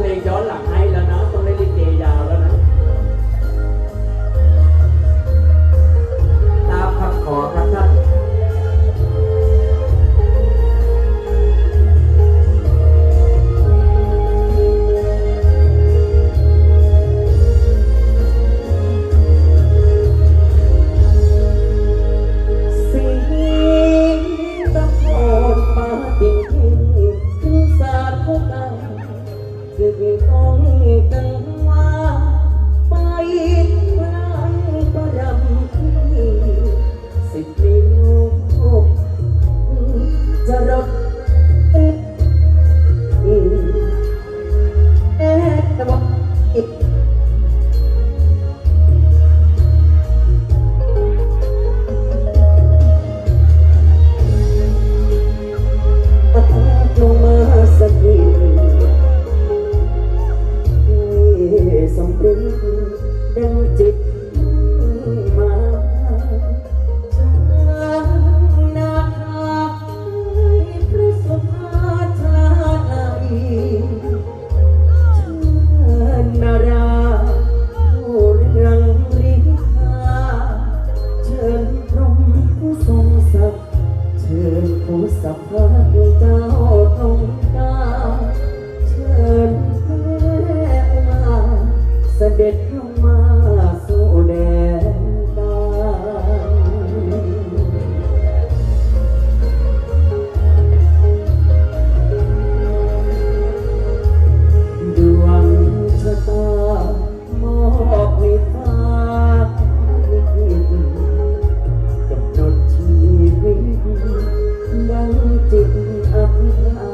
Đi 浪 ด็จธรรมาสู่แดนดาดวงชะตามอบให้ฟ้าวิกิตกำหนดชีวิตดังจิต Thank you.